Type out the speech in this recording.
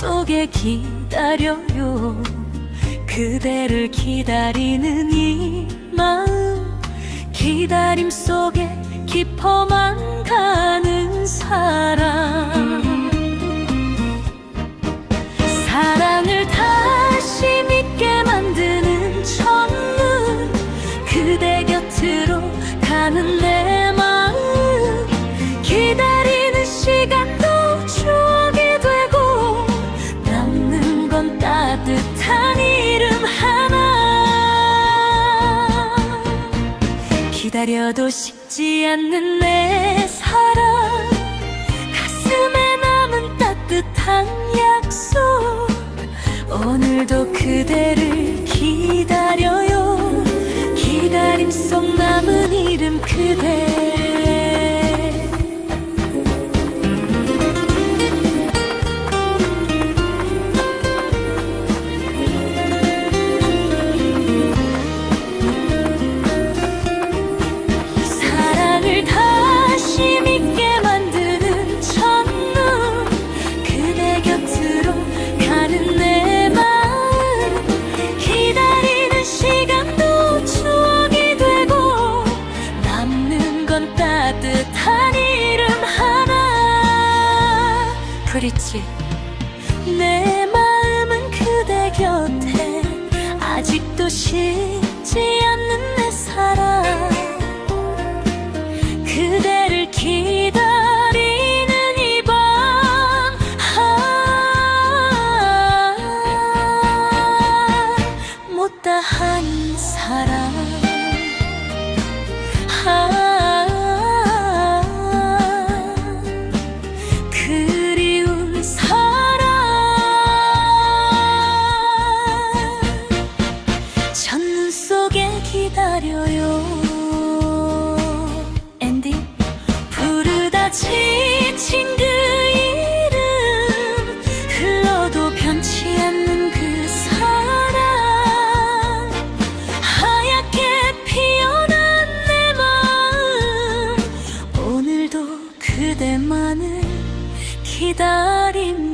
속에 기다려요. 그대를 기다리는 이 마음 기다림 속에 깊어만 가는 사랑 려도 식지 않는 내 사랑. 가슴에 남은 따뜻한 약속. 오늘도 그대를 기다려요. 기다림 속 남은 이름 그대 그리지. 내 마음은 그대 곁에 아직도 쉬지 않는 내 사랑. 그대를 기다리는 이밤. 아, 못다한 사랑. 아, 그 기다림.